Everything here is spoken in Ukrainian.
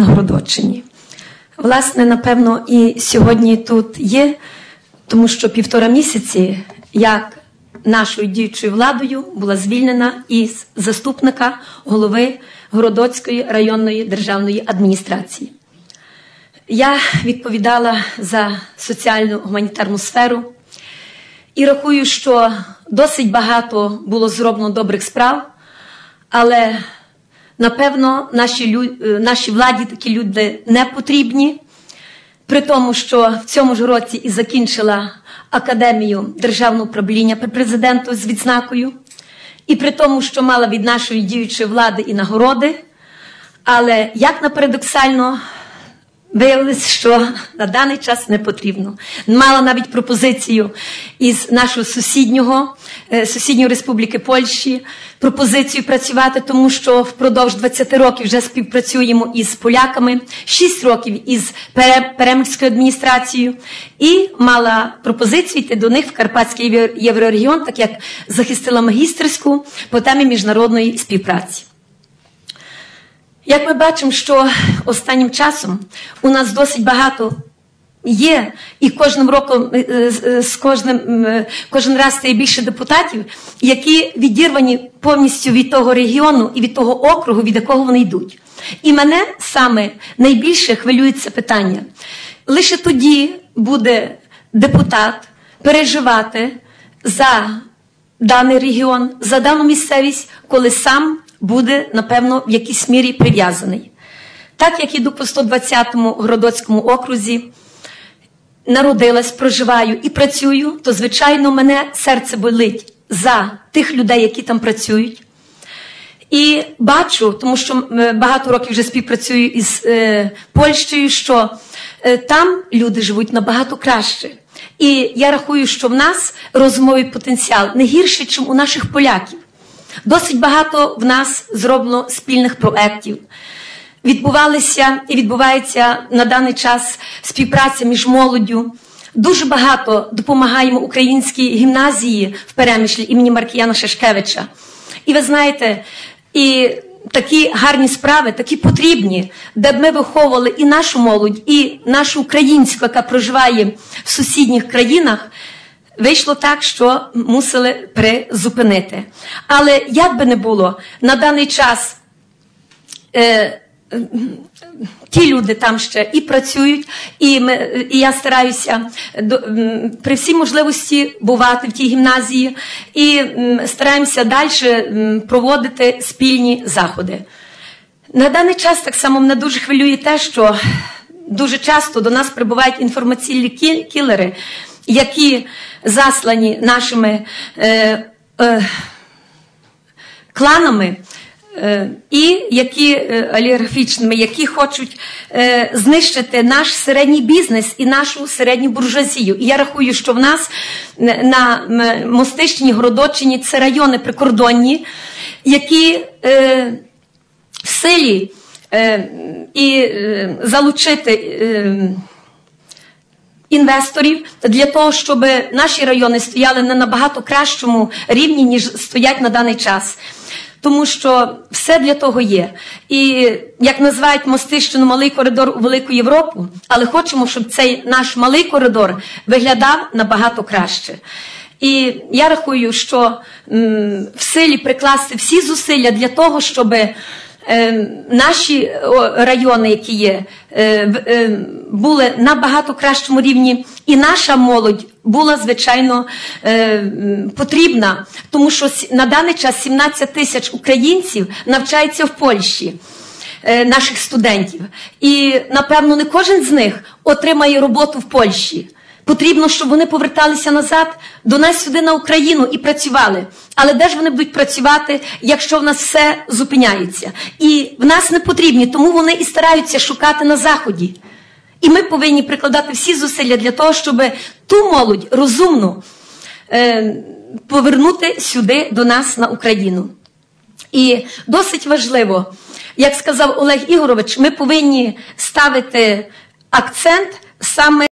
на Городоччині. Власне, напевно, і сьогодні тут є, тому що півтора місяці, як нашою діючою владою була звільнена із заступника голови Городоцької районної державної адміністрації. Я відповідала за соціальну гуманітарну сферу і рахую, що досить багато було зроблено добрих справ, але напевно наші е, нашій владі такі люди не потрібні. При тому, що в цьому ж році і закінчила академію державного управління при президенту з відзнакою, і при тому, що мала від нашої діючої влади і нагороди. Але як на парадоксально, виявилось, що на даний час не потрібно. Мала навіть пропозицію із нашого сусіднього е, сусідньої республіки Польщі пропозицію працювати, тому що впродовж 20 років вже співпрацюємо із поляками, 6 років із Пере- Перемирською адміністрацією, і мала пропозицію йти до них в Карпатський євро- єврорегіон, так як захистила магістерську по темі міжнародної співпраці. Як ми бачимо, що останнім часом у нас досить багато є, і кожним роком е, е, з кожним кожен раз стає більше депутатів, які відірвані повністю від того регіону і від того округу, від якого вони йдуть. І мене саме найбільше хвилює це питання. Лише тоді буде депутат переживати за даний регіон, за дану місцевість, коли сам буде, напевно, в якійсь мірі прив'язаний. Так як іду по 120-му Городоцькому окрузі, народилась, проживаю і працюю, то, звичайно, мене серце болить за тих людей, які там працюють. І бачу, тому що е, багато років вже співпрацюю із е, Польщею, що е, там люди живуть набагато краще. І я рахую, що в нас розумовий потенціал не гірший, ніж у наших поляків. Досить багато в нас зроблено спільних проєктів. Відбувалися і відбувається на даний час співпраця між молоддю. Дуже багато допомагаємо українській гімназії в Перемишлі імені Маркіяна Шешкевича. І ви знаєте, і такі гарні справи, такі потрібні, де б ми виховували і нашу молодь, і нашу українську, яка проживає в сусідніх країнах. Вийшло так, що мусили призупинити. Але як би не було, на даний час е, ті люди там ще і працюють, і, ми, і я стараюся до, при всій можливості бувати в тій гімназії і стараємося далі проводити спільні заходи. На даний час так само мене дуже хвилює те, що дуже часто до нас прибувають інформаційні кілери, які заслані нашими е, е, кланами. е, І які е, олігархічними, які хочуть е, знищити наш середній бізнес і нашу середню буржуазію. І я рахую, що в нас на м, Мостищині, Городочині це райони прикордонні, які е, в силі е, і е, залучити. Інвесторів для того, щоб наші райони стояли на набагато кращому рівні, ніж стоять на даний час. Тому що все для того є. І як називають Мостищину малий коридор у Велику Європу, але хочемо, щоб цей наш малий коридор виглядав набагато краще. І я рахую, що м, в силі прикласти всі зусилля для того, щоб е, наші райони, які є, е, е, були на багато кращому рівні, і наша молодь була звичайно е, потрібна, тому що на даний час 17 тисяч українців навчається в Польщі. е, Наших студентів, і напевно не кожен з них отримає роботу в Польщі. Потрібно, щоб вони поверталися назад до нас сюди на Україну і працювали. Але де ж вони будуть працювати, якщо в нас все зупиняється? І в нас не потрібні, тому вони і стараються шукати на заході. І ми повинні прикладати всі зусилля для того, щоб ту молодь розумну е, повернути сюди до нас на Україну. І досить важливо, як сказав Олег Ігорович, ми повинні ставити акцент саме.